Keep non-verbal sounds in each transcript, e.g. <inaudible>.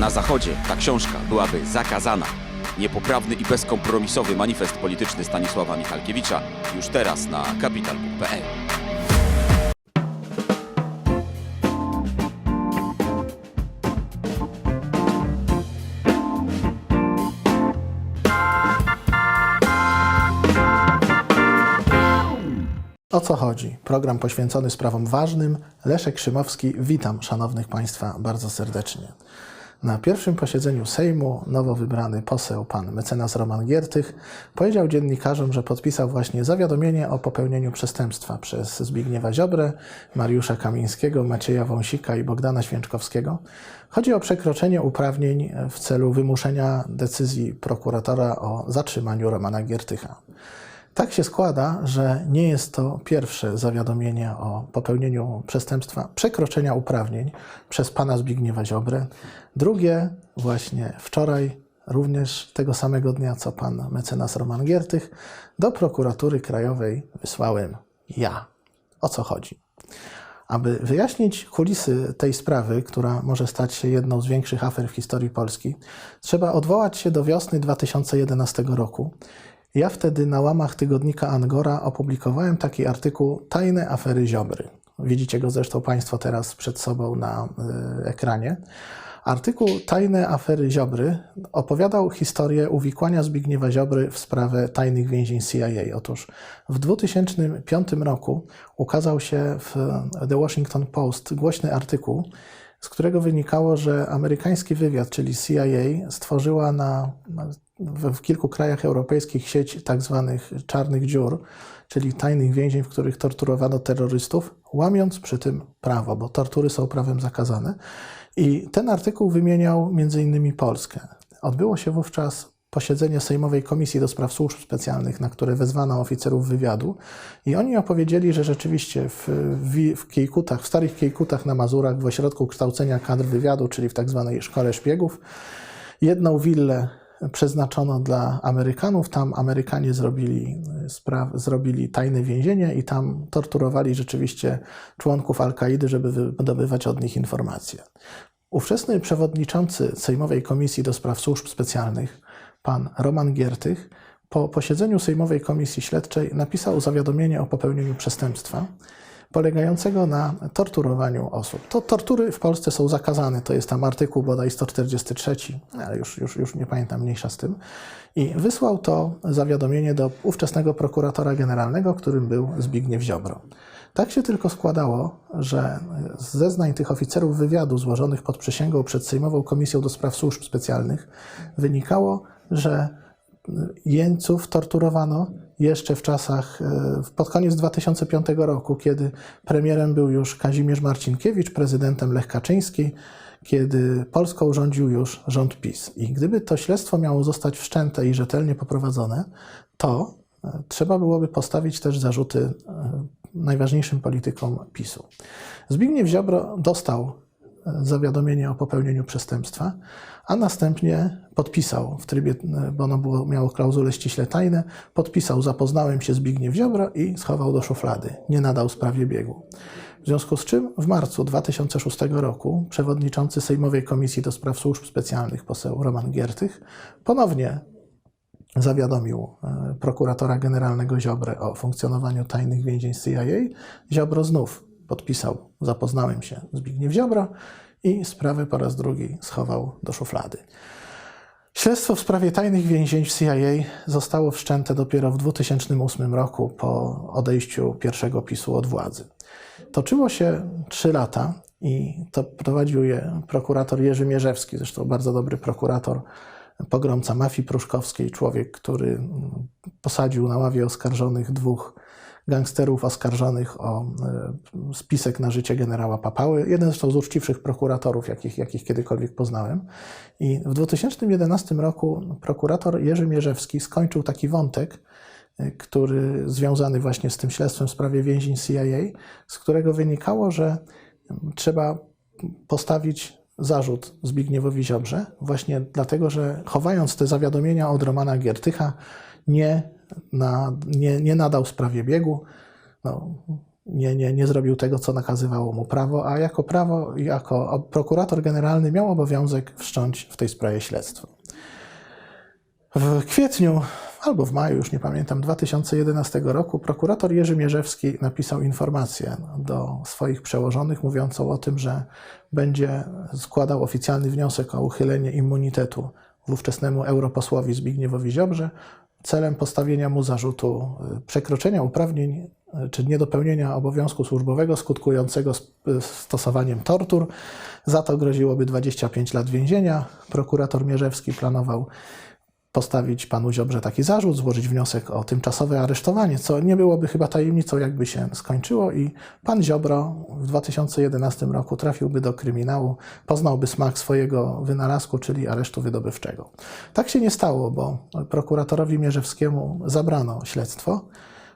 Na Zachodzie ta książka byłaby zakazana. Niepoprawny i bezkompromisowy manifest polityczny Stanisława Michalkiewicza już teraz na kapital.pl. O co chodzi? Program poświęcony sprawom ważnym. Leszek Szymowski, witam szanownych Państwa bardzo serdecznie. Na pierwszym posiedzeniu Sejmu nowo wybrany poseł pan mecenas Roman Giertych powiedział dziennikarzom, że podpisał właśnie zawiadomienie o popełnieniu przestępstwa przez Zbigniewa Ziobrę, Mariusza Kamińskiego, Macieja Wąsika i Bogdana Święczkowskiego. Chodzi o przekroczenie uprawnień w celu wymuszenia decyzji prokuratora o zatrzymaniu Romana Giertycha. Tak się składa, że nie jest to pierwsze zawiadomienie o popełnieniu przestępstwa przekroczenia uprawnień przez pana Zbigniewa Ziobrę. Drugie właśnie wczoraj, również tego samego dnia, co pan mecenas Roman Giertych, do prokuratury krajowej wysłałem ja. O co chodzi? Aby wyjaśnić kulisy tej sprawy, która może stać się jedną z większych afer w historii Polski, trzeba odwołać się do wiosny 2011 roku. Ja wtedy na łamach tygodnika Angora opublikowałem taki artykuł Tajne afery Ziobry. Widzicie go zresztą Państwo teraz przed sobą na y, ekranie. Artykuł Tajne afery Ziobry opowiadał historię uwikłania Zbigniewa Ziobry w sprawę tajnych więzień CIA. Otóż w 2005 roku ukazał się w The Washington Post głośny artykuł, z którego wynikało, że amerykański wywiad, czyli CIA, stworzyła na, w, w kilku krajach europejskich sieć tak zwanych czarnych dziur, czyli tajnych więzień, w których torturowano terrorystów, łamiąc przy tym prawo, bo tortury są prawem zakazane. I ten artykuł wymieniał m.in. Polskę. Odbyło się wówczas posiedzenie Sejmowej Komisji do Spraw Służb Specjalnych, na które wezwano oficerów wywiadu i oni opowiedzieli, że rzeczywiście w, w, w Kiejkutach, w starych Kiejkutach na Mazurach, w ośrodku kształcenia kadr wywiadu, czyli w tak zwanej szkole szpiegów, jedną willę przeznaczono dla Amerykanów. Tam Amerykanie zrobili, spraw, zrobili tajne więzienie i tam torturowali rzeczywiście członków Al-Kaidy, żeby wydobywać od nich informacje. Ówczesny przewodniczący Sejmowej Komisji do Spraw Służb Specjalnych, pan Roman Giertych, po posiedzeniu Sejmowej Komisji Śledczej napisał zawiadomienie o popełnieniu przestępstwa polegającego na torturowaniu osób. To tortury w Polsce są zakazane, to jest tam artykuł bodaj 143, ale już, już, już nie pamiętam, mniejsza z tym. I wysłał to zawiadomienie do ówczesnego prokuratora generalnego, którym był Zbigniew Ziobro. Tak się tylko składało, że z zeznań tych oficerów wywiadu złożonych pod przysięgą przed Sejmową Komisją do Spraw Służb Specjalnych wynikało, że jeńców torturowano jeszcze w czasach, e, pod koniec 2005 roku, kiedy premierem był już Kazimierz Marcinkiewicz, prezydentem Lech Kaczyński, kiedy Polską rządził już rząd PiS. I gdyby to śledztwo miało zostać wszczęte i rzetelnie poprowadzone, to e, trzeba byłoby postawić też zarzuty e, najważniejszym politykom PiSu. Zbigniew Ziobro dostał zawiadomienie o popełnieniu przestępstwa, a następnie podpisał w trybie, bo ono było, miało klauzulę ściśle tajne, podpisał, zapoznałem się Zbigniew Ziobro i schował do szuflady. Nie nadał sprawie biegu. W związku z czym w marcu 2006 roku przewodniczący Sejmowej Komisji do Spraw Służb Specjalnych poseł Roman Giertych ponownie zawiadomił e, prokuratora generalnego Ziobrę o funkcjonowaniu tajnych więzień CIA. Ziobro znów podpisał, zapoznałem się Zbigniew Ziobro i sprawę po raz drugi schował do szuflady. Śledztwo w sprawie tajnych więzień w CIA zostało wszczęte dopiero w 2008 roku po odejściu pierwszego PiSu od władzy. Toczyło się trzy lata i to prowadził je prokurator Jerzy Mierzewski, zresztą bardzo dobry prokurator, pogromca mafii pruszkowskiej, człowiek, który posadził na ławie oskarżonych dwóch gangsterów oskarżonych o e, spisek na życie generała Papały. Jeden zresztą z uczciwszych prokuratorów, jakich, jakich kiedykolwiek poznałem. I w 2011 roku prokurator Jerzy Mierzewski skończył taki wątek, e, który związany właśnie z tym śledztwem w sprawie więzień CIA, z którego wynikało, że trzeba postawić zarzut Zbigniewowi Ziobrze, właśnie dlatego, że chowając te zawiadomienia od Romana Giertycha, nie, na, nie, nie nadał sprawie biegu. No, nie, nie, nie zrobił tego, co nakazywało mu prawo, a jako prawo, jako prokurator generalny miał obowiązek wszcząć w tej sprawie śledztwo. W kwietniu albo w maju, już nie pamiętam, 2011 roku prokurator Jerzy Mierzewski napisał informację do swoich przełożonych mówiącą o tym, że będzie składał oficjalny wniosek o uchylenie immunitetu ówczesnemu europosłowi Zbigniewowi Ziobrze celem postawienia mu zarzutu y, przekroczenia uprawnień y, czy niedopełnienia obowiązku służbowego skutkującego sp- stosowaniem tortur. Za to groziłoby 25 lat więzienia. Prokurator Mierzewski planował postawić panu Ziobrze taki zarzut, złożyć wniosek o tymczasowe aresztowanie, co nie byłoby chyba tajemnicą, jakby się skończyło i pan Ziobro w 2011 roku trafiłby do kryminału, poznałby smak swojego wynalazku, czyli aresztu wydobywczego. Tak się nie stało, bo prokuratorowi Mierzewskiemu zabrano śledztwo,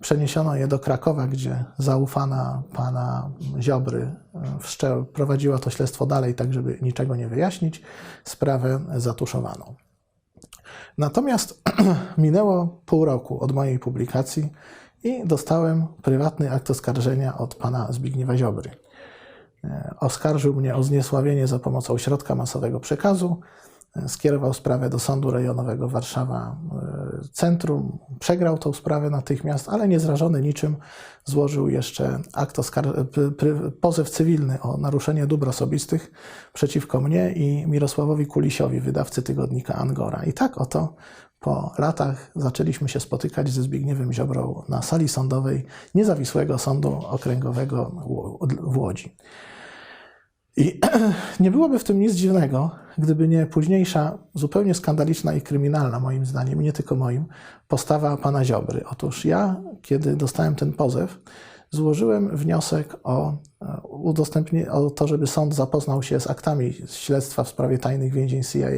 przeniesiono je do Krakowa, gdzie zaufana pana Ziobry e, prowadziła to śledztwo dalej, tak żeby niczego nie wyjaśnić, sprawę zatuszowano. Natomiast <clears throat> minęło pół roku od mojej publikacji i dostałem prywatny akt oskarżenia od pana Zbigniewa Ziobry. E, Oskarżył mnie o zniesławienie za pomocą środka masowego przekazu, skierował sprawę do Sądu Rejonowego Warszawa e, Centrum, przegrał tą sprawę natychmiast, ale niezrażony niczym złożył jeszcze akt oskar- pry- pozew cywilny o naruszenie dóbr osobistych przeciwko mnie i Mirosławowi Kulisiowi, wydawcy tygodnika Angora. I tak oto po latach zaczęliśmy się spotykać ze Zbigniewem Ziobrą na sali sądowej Niezawisłego Sądu Okręgowego w Łodzi. I <clears throat> nie byłoby w tym nic dziwnego, gdyby nie późniejsza, zupełnie skandaliczna i kryminalna, moim zdaniem, nie tylko moim, postawa pana Ziobry. Otóż ja, kiedy dostałem ten pozew, złożyłem wniosek o e, udostępnienie, o to, żeby sąd zapoznał się z aktami śledztwa w sprawie tajnych więzień CIA,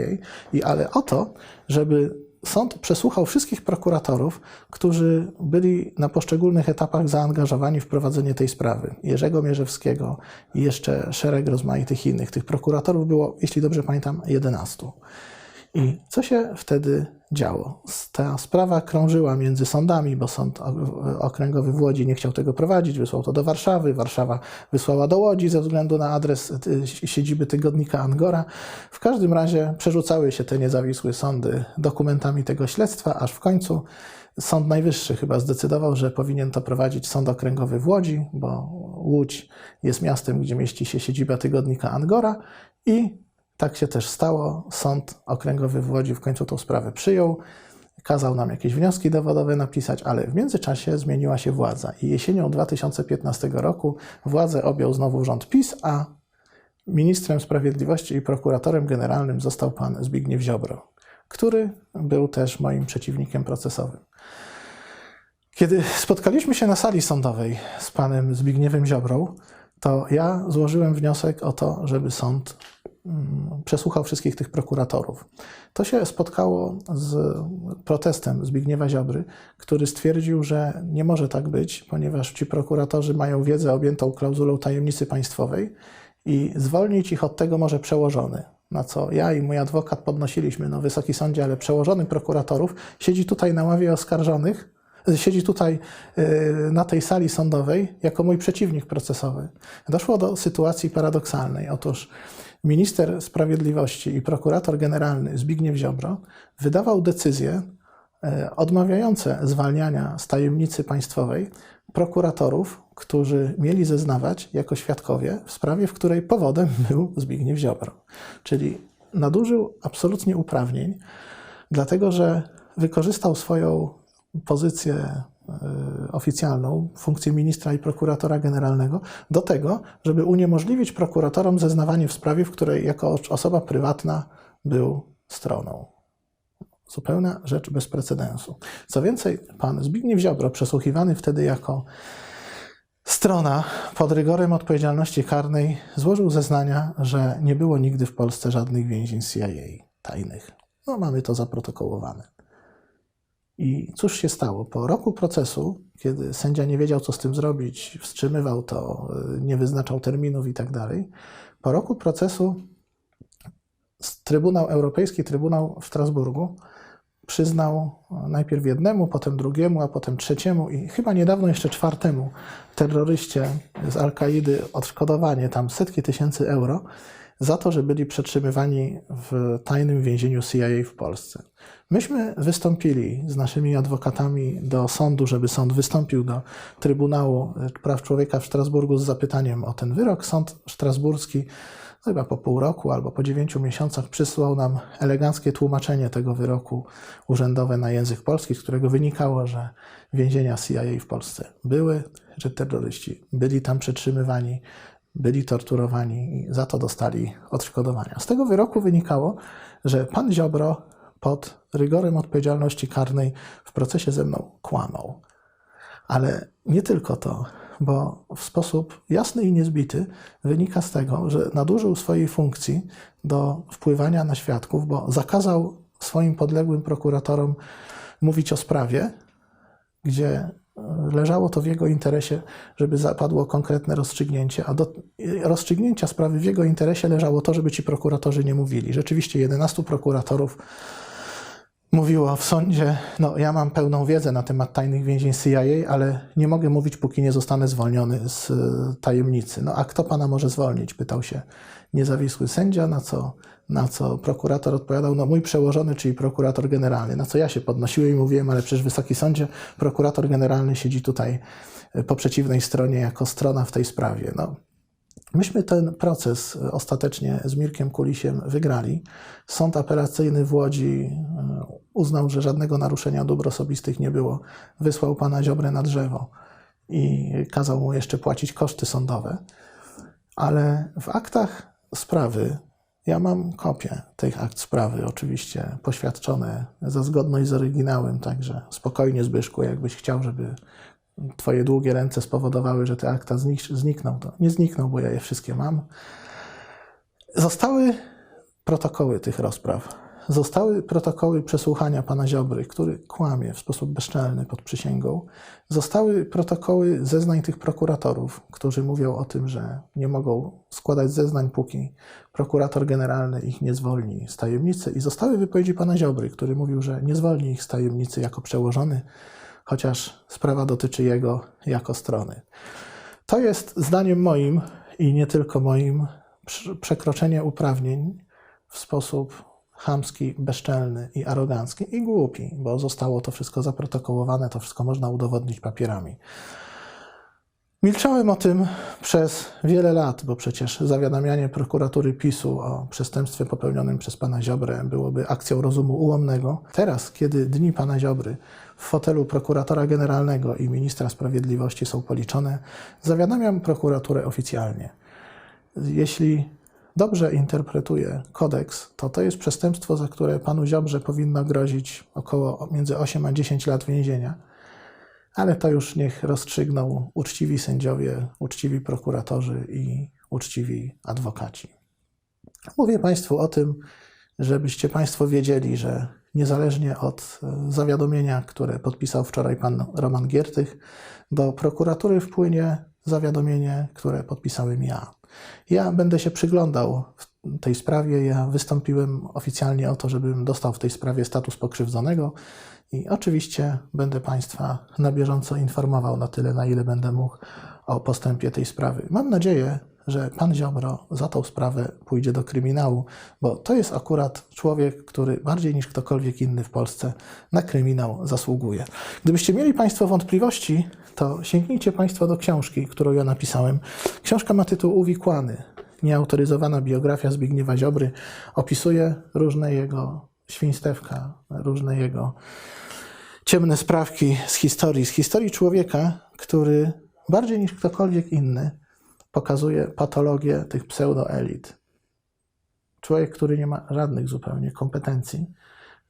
i ale o to, żeby sąd przesłuchał wszystkich prokuratorów, którzy byli na poszczególnych etapach zaangażowani w prowadzenie tej sprawy. Jerzego Mierzewskiego i jeszcze szereg rozmaitych innych. Tych prokuratorów było, jeśli dobrze pamiętam, 11. I co się wtedy działo? Ta sprawa krążyła między sądami, bo sąd okręgowy w Łodzi nie chciał tego prowadzić, wysłał to do Warszawy, Warszawa wysłała do Łodzi ze względu na adres y, siedziby tygodnika Angora. W każdym razie przerzucały się te niezawisłe sądy dokumentami tego śledztwa, aż w końcu Sąd Najwyższy chyba zdecydował, że powinien to prowadzić Sąd Okręgowy w Łodzi, bo Łódź jest miastem, gdzie mieści się siedziba tygodnika Angora i tak się też stało. Sąd Okręgowy w Łodzi w końcu tą sprawę przyjął, kazał nam jakieś wnioski dowodowe napisać, ale w międzyczasie zmieniła się władza i jesienią 2015 roku władzę objął znowu rząd PiS, a ministrem sprawiedliwości i prokuratorem generalnym został pan Zbigniew Ziobro, który był też moim przeciwnikiem procesowym. Kiedy spotkaliśmy się na sali sądowej z panem Zbigniewem Ziobrą, to ja złożyłem wniosek o to, żeby sąd przesłuchał wszystkich tych prokuratorów. To się spotkało z protestem Zbigniewa Ziobry, który stwierdził, że nie może tak być, ponieważ ci prokuratorzy mają wiedzę objętą klauzulą tajemnicy państwowej i zwolnić ich od tego może przełożony. Na co ja i mój adwokat podnosiliśmy, no Wysoki Sądzie, ale przełożony prokuratorów siedzi tutaj na ławie oskarżonych, siedzi tutaj y, na tej sali sądowej jako mój przeciwnik procesowy. Doszło do sytuacji paradoksalnej. Otóż minister sprawiedliwości i prokurator generalny Zbigniew Ziobro wydawał decyzje y, odmawiające zwalniania z tajemnicy państwowej prokuratorów, którzy mieli zeznawać jako świadkowie w sprawie, w której powodem <laughs> był Zbigniew Ziobro. Czyli nadużył absolutnie uprawnień, dlatego że wykorzystał swoją pozycję e, oficjalną, funkcję ministra i prokuratora generalnego, do tego, żeby uniemożliwić prokuratorom zeznawanie w sprawie, w której jako osoba prywatna był stroną. Zupełna rzecz bez precedensu. Co więcej, pan Zbigniew Ziobro, przesłuchiwany wtedy jako strona pod rygorem odpowiedzialności karnej, złożył zeznania, że nie było nigdy w Polsce żadnych więzień CIA tajnych. No, mamy to zaprotokołowane. I cóż się stało? Po roku procesu, kiedy sędzia nie wiedział, co z tym zrobić, wstrzymywał to, y, nie wyznaczał terminów i tak dalej, po roku procesu Trybunał Europejski, Trybunał w Strasburgu przyznał najpierw jednemu, potem drugiemu, a potem trzeciemu i chyba niedawno jeszcze czwartemu terroryście z Al-Kaidy odszkodowanie tam setki tysięcy euro za to, że byli przetrzymywani w tajnym więzieniu CIA w Polsce. Myśmy wystąpili z naszymi adwokatami do sądu, żeby sąd wystąpił do Trybunału Praw Człowieka w Strasburgu z zapytaniem o ten wyrok. Sąd strasburski chyba po pół roku albo po dziewięciu miesiącach przysłał nam eleganckie tłumaczenie tego wyroku urzędowe na język polski, z którego wynikało, że więzienia CIA w Polsce były, że terroryści byli tam przetrzymywani, byli torturowani i za to dostali odszkodowania. Z tego wyroku wynikało, że pan Ziobro pod rygorem odpowiedzialności karnej w procesie ze mną kłamał. Ale nie tylko to, bo w sposób jasny i niezbity wynika z tego, że nadużył swojej funkcji do wpływania na świadków, bo zakazał swoim podległym prokuratorom mówić o sprawie, gdzie leżało to w jego interesie, żeby zapadło konkretne rozstrzygnięcie, a do rozstrzygnięcia sprawy w jego interesie leżało to, żeby ci prokuratorzy nie mówili. Rzeczywiście 11 prokuratorów mówiło w sądzie, no ja mam pełną wiedzę na temat tajnych więzień CIA, ale nie mogę mówić, póki nie zostanę zwolniony z e, tajemnicy. No a kto pana może zwolnić? Pytał się niezawisły sędzia, na co, na co prokurator odpowiadał, no mój przełożony, czyli prokurator generalny. Na co ja się podnosiłem i mówiłem, ale przecież Wysoki Sądzie, prokurator generalny siedzi tutaj e, po przeciwnej stronie jako strona w tej sprawie. No, Myśmy ten proces ostatecznie z Mirkiem Kulisiem wygrali. Sąd apelacyjny w Łodzi e, uznał, że żadnego naruszenia dóbr osobistych nie było. Wysłał pana Ziobrę na drzewo i kazał mu jeszcze płacić koszty sądowe. Ale w aktach sprawy, ja mam kopię tych akt sprawy, oczywiście poświadczone za zgodność z oryginałem, także spokojnie Zbyszku, jakbyś chciał, żeby Twoje długie ręce spowodowały, że te akta znik- znikną. To nie znikną, bo ja je wszystkie mam. Zostały protokoły tych rozpraw. Zostały protokoły przesłuchania pana Ziobry, który kłamie w sposób bezczelny pod przysięgą. Zostały protokoły zeznań tych prokuratorów, którzy mówią o tym, że nie mogą składać zeznań, póki prokurator generalny ich nie zwolni z tajemnicy. I zostały wypowiedzi pana Ziobry, który mówił, że nie zwolni ich z tajemnicy jako przełożony chociaż sprawa dotyczy jego jako strony. To jest zdaniem moim i nie tylko moim prze- przekroczenie uprawnień w sposób chamski, bezczelny i arogancki i głupi, bo zostało to wszystko zaprotokołowane, to wszystko można udowodnić papierami. Milczałem o tym przez wiele lat, bo przecież zawiadamianie prokuratury PiSu o przestępstwie popełnionym przez pana Ziobrę byłoby akcją rozumu ułomnego. Teraz, kiedy dni pana Ziobry w fotelu prokuratora generalnego i ministra sprawiedliwości są policzone, zawiadamiam prokuraturę oficjalnie. Jeśli dobrze interpretuję kodeks, to to jest przestępstwo, za które panu Ziobrze powinno grozić około między 8 a 10 lat więzienia ale to już niech rozstrzygną uczciwi sędziowie, uczciwi prokuratorzy i uczciwi adwokaci. Mówię Państwu o tym, żebyście Państwo wiedzieli, że niezależnie od e, zawiadomienia, które podpisał wczoraj pan Roman Giertych, do prokuratury wpłynie zawiadomienie, które podpisałem ja. Ja będę się przyglądał tej sprawie. Ja wystąpiłem oficjalnie o to, żebym dostał w tej sprawie status pokrzywdzonego. I oczywiście będę Państwa na bieżąco informował na tyle, na ile będę mógł o postępie tej sprawy. Mam nadzieję, że pan Ziobro za tą sprawę pójdzie do kryminału, bo to jest akurat człowiek, który bardziej niż ktokolwiek inny w Polsce na kryminał zasługuje. Gdybyście mieli Państwo wątpliwości, to sięgnijcie Państwo do książki, którą ja napisałem. Książka ma tytuł Uwikłany. Nieautoryzowana biografia Zbigniewa Ziobry opisuje różne jego świństewka, różne jego ciemne sprawki z historii, z historii człowieka, który bardziej niż ktokolwiek inny pokazuje patologię tych pseudoelit. Człowiek, który nie ma żadnych zupełnie kompetencji,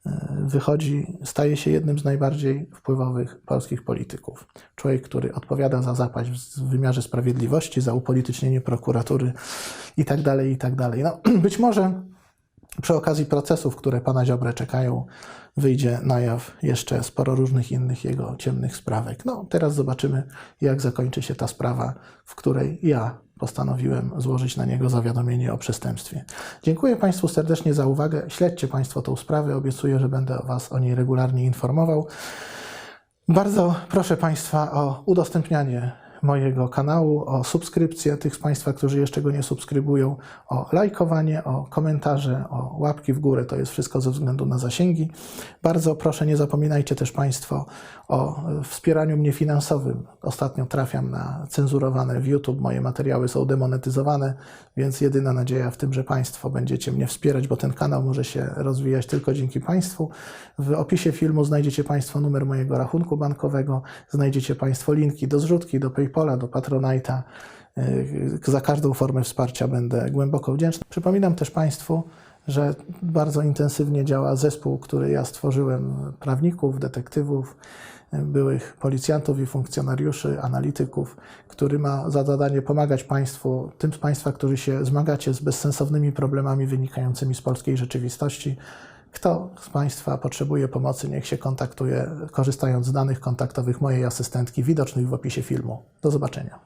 e, wychodzi, staje się jednym z najbardziej wpływowych polskich polityków. Człowiek, który odpowiada za zapaść w wymiarze sprawiedliwości, za upolitycznienie prokuratury itd., itd. No, <clears throat> być może przy okazji procesów, które pana Ziobrę czekają, wyjdzie na jaw jeszcze sporo różnych innych jego ciemnych sprawek. No, teraz zobaczymy, jak zakończy się ta sprawa, w której ja postanowiłem złożyć na niego zawiadomienie o przestępstwie. Dziękuję Państwu serdecznie za uwagę. Śledźcie Państwo tą sprawę. Obiecuję, że będę Was o niej regularnie informował. Bardzo proszę Państwa o udostępnianie mojego kanału, o subskrypcję tych z Państwa, którzy jeszcze go nie subskrybują, o lajkowanie, o komentarze, o łapki w górę. To jest wszystko ze względu na zasięgi. Bardzo proszę, nie zapominajcie też Państwo o wspieraniu mnie finansowym. Ostatnio trafiam na cenzurowane w YouTube. Moje materiały są demonetyzowane, więc jedyna nadzieja w tym, że Państwo będziecie mnie wspierać, bo ten kanał może się rozwijać tylko dzięki Państwu. W opisie filmu znajdziecie Państwo numer mojego rachunku bankowego, znajdziecie Państwo linki do zrzutki, do PayPala, do Patronite'a. Yy, Za każdą formę wsparcia będę głęboko wdzięczny. Przypominam też Państwu, że bardzo intensywnie działa zespół, który ja stworzyłem, prawników, detektywów, byłych policjantów i funkcjonariuszy, analityków, który ma za zadanie pomagać Państwu, tym z Państwa, którzy się zmagacie z bezsensownymi problemami wynikającymi z polskiej rzeczywistości. Kto z Państwa potrzebuje pomocy, niech się kontaktuje, korzystając z danych kontaktowych mojej asystentki, widocznych w opisie filmu. Do zobaczenia.